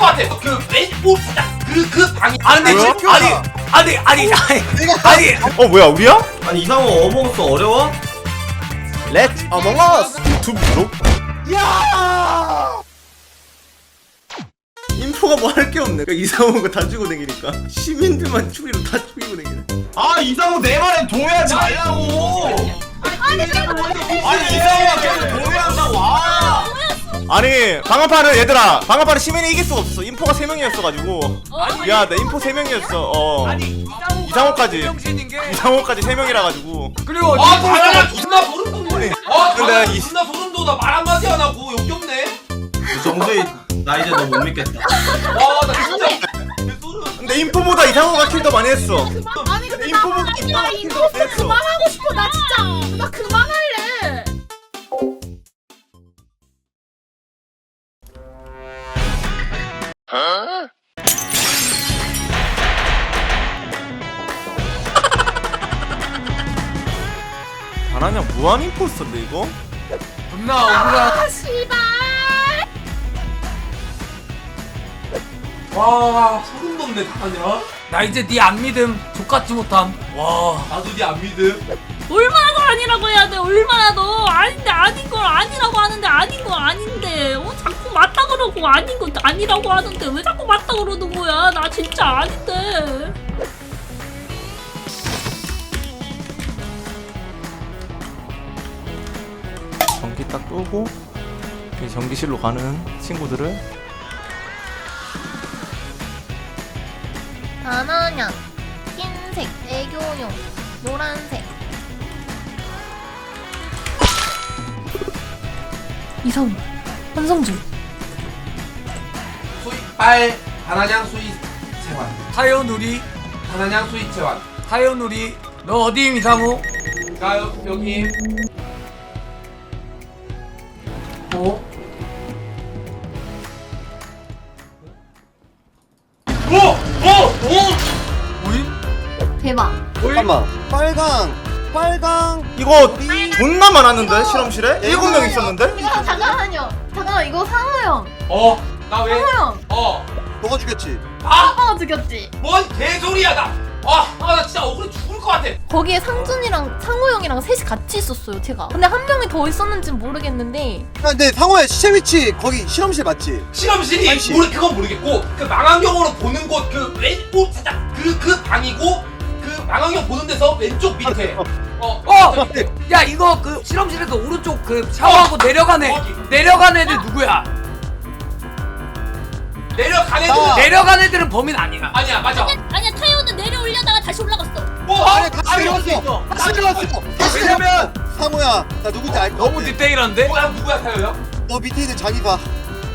것 같아. 그 왼쪽 그그 방이. 아 근데 뭐야? 지- 아니 아니 아니 아니 아니 어 뭐야 우리야? 아니 이상호 어몽어스 어려워? 렛 어몽어스 유튜브로? 야 인포가 뭐 할 게 없네 그러니까 이상호가 다 죽고 다니니까 시민들만 추리로 다 죽이고 다니네 아 이상호 내 말에 동의하지 말라고 아니 이상호가 계속 동의한다고 아 아니 방어파는 얘들아 방어파는 시민이 이길 수가 없었어. 인포가 3명이었어가지고. 야 나 인포 3명이었어. 어. 아니 이상호까지. 게 이상호까지 3명이라 가지고. 그리고 아 다나야 존나 소름 돋네. 아 근데 이- 존나 소름 돋아. 말 한마디 안 하고 역겹네. 정수희 나 이제 너 못 믿겠다. 와나 진짜 개소름. 근데 인포보다 이상호가 킬 더 많이 했어. 아니 근데 나 인포보다 나 이상호가 킬더 인포 많이 했어. 그만하고 싶어 나 진짜. 나 그만 무한 임포스터인데 이거? 존나 억울하 아 씨발! 와 소름 돋네 다나야. 나 이제 네 안 믿음. 족같지 못함. 와. 나도 니안 믿음. 얼마나 더 아니라고 해야 돼? 얼마나 더 아닌데 아닌 걸 아니라고 하는데 아닌 거 아닌데. 어 자꾸 맞다 그러고 아닌 거 아니라고 하는데 왜 자꾸 맞다 그러는 거야? 나 진짜 아닌데 딱 끄고 이제 전기실로 가는 친구들을 바나냥 흰색 애교용 노란색 이성 한성준 수이 빨 다나냥 수이 채환. 타요누리 다나냥 수이 채환. 타요누리 너 어디임 이상호? 나 여- 여기. 어? 오! 오! 오! 오임? 대박 오임? 잠깐만 빨강 빨강 이거 존나 많았는데 실험실에? 일곱 명 있었는데? 이거 잠깐만요 잠깐만 이거 상호 형 어? 나 왜? 상호 형 어? 너가 죽였지 아! 상호 죽였지 뭔 개소리야 나! 아! 아 나 진짜 억울해 죽을 것 같아! 거기에 상준이랑 상호 형이랑 셋이 같이 있었어요 제가 근데 한 명이 더 있었는지는 모르겠는데 야, 근데 상호야 시체 위치 거기 실험실 맞지? 실험실이 아이씨. 모르 그건 모르겠고 그 망원경으로 보는 곳 그 왼쪽 살짝 그 그 방이고 그 망원경 보는 데서 왼쪽 밑에 어, 어! 야 이거 그 실험실에서 오른쪽 그 샤워하고 내려간 애 거기. 내려간 애들 누구야? 내려간 애들 나. 내려간 애들은 범인 아니야. 아니야 맞아. 아니야 타요는 내려올려다가 다시 올라갔어. 뭐? 아니 같이 아니, 내려왔어. 같이 내려왔어. 다시 왜냐면 상호야 나 누군지 알것 너무 같아. 디테일한데? 뭐야 누구야 타요야? 너 밑에 있는 자기가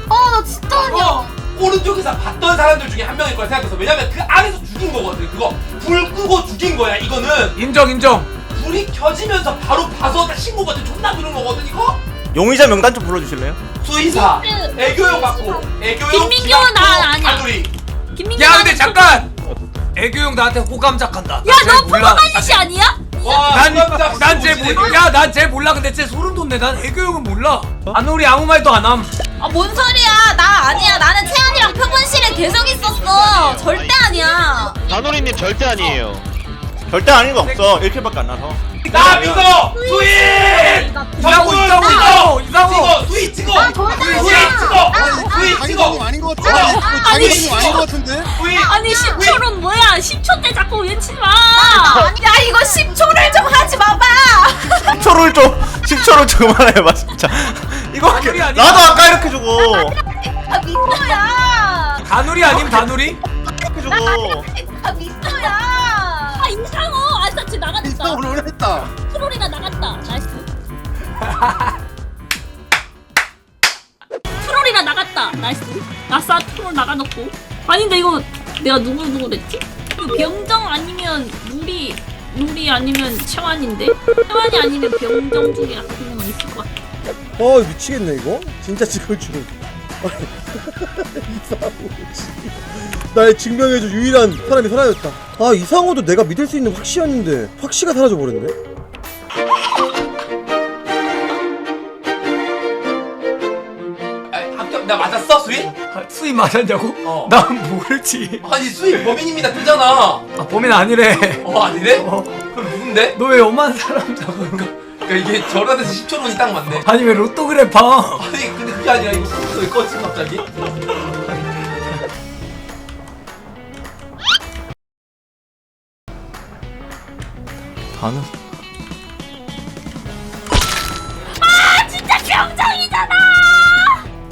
아나 진짜 아니야. 어 오른쪽에서 봤던 사람들 중에 한 명일 거라 생각해서. 왜냐면 그 안에서 죽인 거거든 그거. 불 끄고 죽인 거야 이거는. 인정 인정. 불이 켜지면서 바로 봐서 신고거든 존나 그런 거거든 이거? 용의자 명단 좀 불러주실래요? 수의사. 그, 애교용 받고 애교용 김민경은 나 아니야. 아누리 김민규 야 근데 잠깐! 애교용 나한테 호감 작한다. 야너 포가만이시 아니야? 난난쟤 몰라. 야난쟤 몰라. 근데 쟤 소름 돋네. 난 애교용은 몰라. 아누리 아무 말도 안 함. 아 뭔 소리야. 나 아니야. 나는 채연이랑 표본실에 계속 있었어. 절대 아니야. 다노리님 절대 아니에요. 절대 아닌 거 없어. 1킬밖에 안 나서 나 믿어! 수인 이상호 이상호 이상호 이상호 찍어! 수인 찍어! 아, 거기다 있잖아. 찍어! 아, 자기 찍어! 아닌 것 같아 아니, 자기 아닌 것 같은데? 아니 10초는 뭐야? 10초 때 자꾸 외치지 마! 아, 야 이거 10초를 좀 하지 마봐! 10초를 좀 10초를 좀 그만해봐 진짜. 이거 아니, 아니. 나도 아까 이렇게 주고. 아 민서야! 다누리 아님 다누리? 이렇게 주고. 아 민서야 트롤이나 나갔다. 나이스. 나싸 트롤 나가놓고. 아닌데 이거 내가 누구 누구 랬지? 이거 병정 아니면 누리 누리 아니면 채환인데? 채환이 아니면 병정 중에 한 명은 있을 것 같아. 어 미치겠네 이거. 진짜 찍을 줄. 이상호 씨. 날 증명해줄 유일한 사람이 사라졌다. 아 이상호도 내가 믿을 수 있는 확시였는데 확시가 사라져 버렸네 나 맞았어 수인? 아, 수위 맞았냐고? 어. 난 모르지 아니 수인 범인입니다 뜨잖아. 아 범인 아니래 어 아니네? 어. 그럼 누군데? 너 왜 엄한 사람 잡은 거 그러니까 이게 저런 데서 10초 원이 딱 맞네. 아니 왜 로또 그래 봐 아니 근데 그게 아니라 이거 컴퓨터 왜 꺼지 갑자기? 다는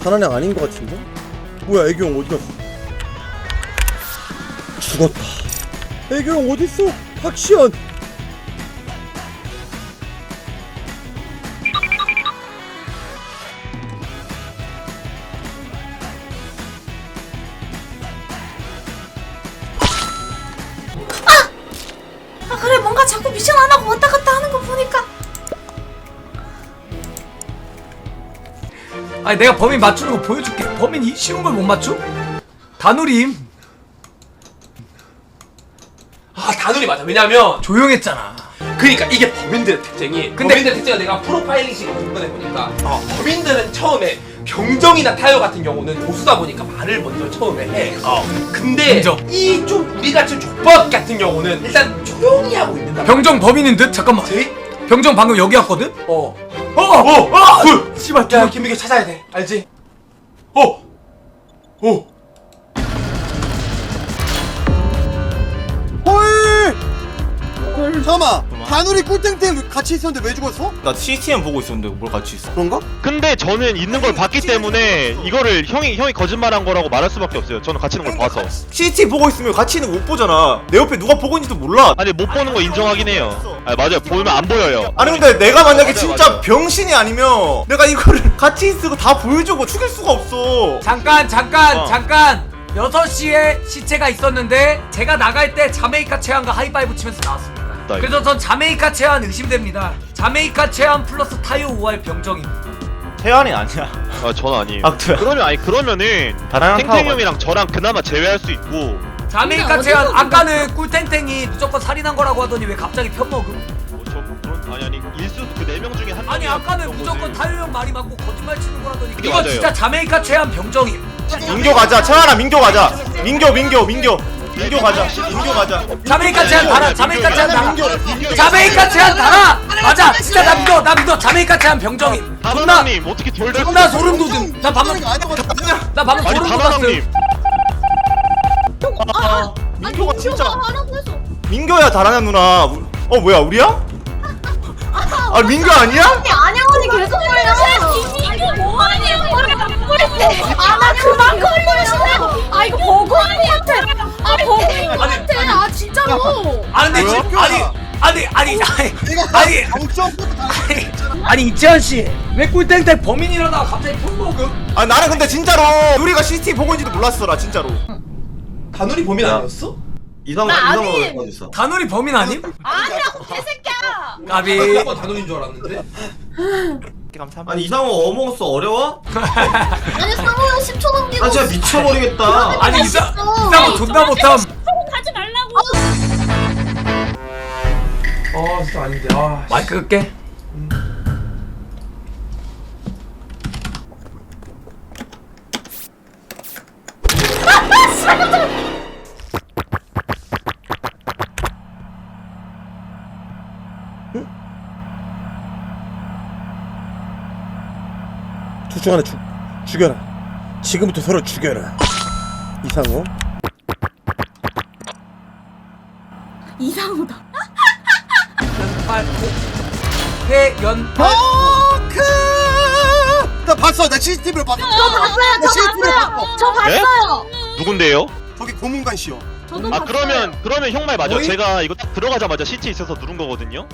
단한양 아닌 것 같은데? 뭐야 애교 형 어디 갔어? 죽었다 애교 형 어디 있어? 박시연 아니 내가 범인 맞추는 거 보여줄게 범인 이 쉬운 걸 못 맞춰? 다누림 아 단울이 맞아. 왜냐면 조용했잖아 그러니까 이게 범인들의 특징이 근데- 범인들의 특징은 내가 프로파일링식으로 접근해 보니까 범인들은 처음에 병정이나 타요 같은 경우는 보수다 보니까 말을 먼저 처음에 해. 근데 인정. 이 좀 우리 같은 족밥 같은 경우는 일단 조용히 하고 있는다. 병정 범인인 듯? 잠깐만 제? 병정 방금 여기 왔거든? 어. 어! 어! 어! 둘. 씨발 야야 김민규 찾아야 돼. 알지? 어. 어. 헐 잠깐만 다누리 꿀땡땡 같이 있었는데 왜 죽었어? 나 CCTV 보고 있었는데 뭘 같이 있어 그런가? 근데 저는 있는 걸 봤기 때문에 이거를 형이 형이 거짓말한 거라고 말할 수밖에 없어요. 저는 같이 있는 걸 봐서. CCTV 보고 있으면 같이 있는 거 못 보잖아 내 옆에 누가 보고 있는지도 몰라 아니 못 보는 거 인정하긴 해요. 아 맞아요. 보면 안 보여요. 아니 근데 내가 만약에 맞아, 진짜 맞아. 병신이 아니면 내가 이거를 같이 있고 다 보여주고 죽일 수가 없어 잠깐 잠깐 어. 잠깐 6시에 시체가 있었는데 제가 나갈 때 자메이카 체한과 하이파이브 치면서 나왔습니다 나 그래서 전 자메이카 체한 의심됩니다. 자메이카 체한 플러스 타이어 5할 병정입니다 태환이 아니야. 아 저는 아니에요. 악투야. 그러면 아니 그러면은 탱탱 형이랑 저랑 그나마 제외할 수 있고. 자메이카 근데 어디서 아까는 꿀탱탱이 무조건 살인한 거라고 하더니 왜 갑자기 편먹음? 뭐저 그런 아니 아니 일수 그네 명 중에 한 아니 명이 아까는 그런 무조건 거지. 타이어 형 말이 맞고 거짓말 치는 거라더니 이거 맞아요. 진짜 자메이카 체한 병정임 민교 가자. 태환아 민교 가자. 민교 민교 민교 민교 가자 민교 가자 자메이카 체한 달아 자메이카 체한 달아 자메이카 체한 달아 맞아 진짜 나 믿어 나 믿어 자메이카 체한 병정임 존나 다나님 어떻게 덜덜 존나 소름 돋음 나 방금 나 방금 아니 소름 돋았음 다나님 민교가 진짜 민교야 다라냐 누나 어 뭐야 우리야? 아 민교 아니야? 아니 안영원이 계속 걸려 이게 바꾸랬대. 아나 그만 걸리시네 아 이거 버거인 것 같아 아 같아 아 진짜로 아 근데 지, 아니 아니 아니 아니 아니 다 아니 아니 이채원 씨왜 꿀땡땡 범인이라다가 갑자기 폰먹음 아 나는 근데 진짜로 우리가 CCTV 보고 있는지도 몰랐어 나 진짜로 단울이 범인 아니었어? 이상 나 이상한 아니. 거 있어. 단울이 범인 아님? 아니라고 개새끼야 까비 무조건 단울인 줄 알았는데. 아니 이상호 어몽어스 어려워? 아니 상호 형 10초 넘기고 아 진짜 미쳐버리겠다. 아니 이상 이상한 존나 못함 가지 말라고. 아 진짜 아닌데. 아. 마이크 끌게 중 하나 죽 죽여라 지금부터 서로 죽여라 이상호 이상호다. 연팔 회연팔 어크 나 봤어 나 CCTV를 봤어 저 봤어요 저 CCTV 를 봤어요 봤어 저 네? 봤어요 누군데요? 저기 고문관 씨요 저도 아 봤어요. 그러면 그러면 형 말 맞아. 어이? 제가 이거 딱 들어가자마자 시체 있어서 누른 거거든요.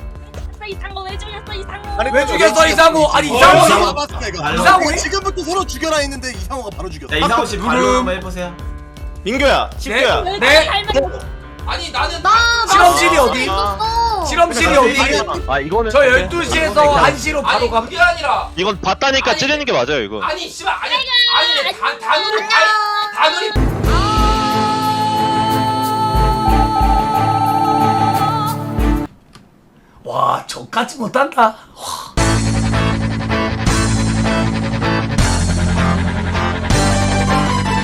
이상호 왜 죽였어 이상호? 아니, 왜 죽였어 이상호 아니 어, 이상호 이상호가 봤어 내가 이상호이? 지금부터 서로 죽여라 했는데 이상호가 바로 죽였어 야 이상호 씨 발로 누름. 한번 해보세요. 민교야 친구야 왜 네. 닮은 아니 나는 나 실험실이 어디? 실험실이 어디? 아 이거는 저 12시에서 1시로 바로 아니 감 그게 아니라 이건 봤다니까 아니, 찌르는 게 맞아요 이거. 아니 씨발 아니 아니 단 단울이 안녕. 아니 단울이 와 저까지 못한다 와.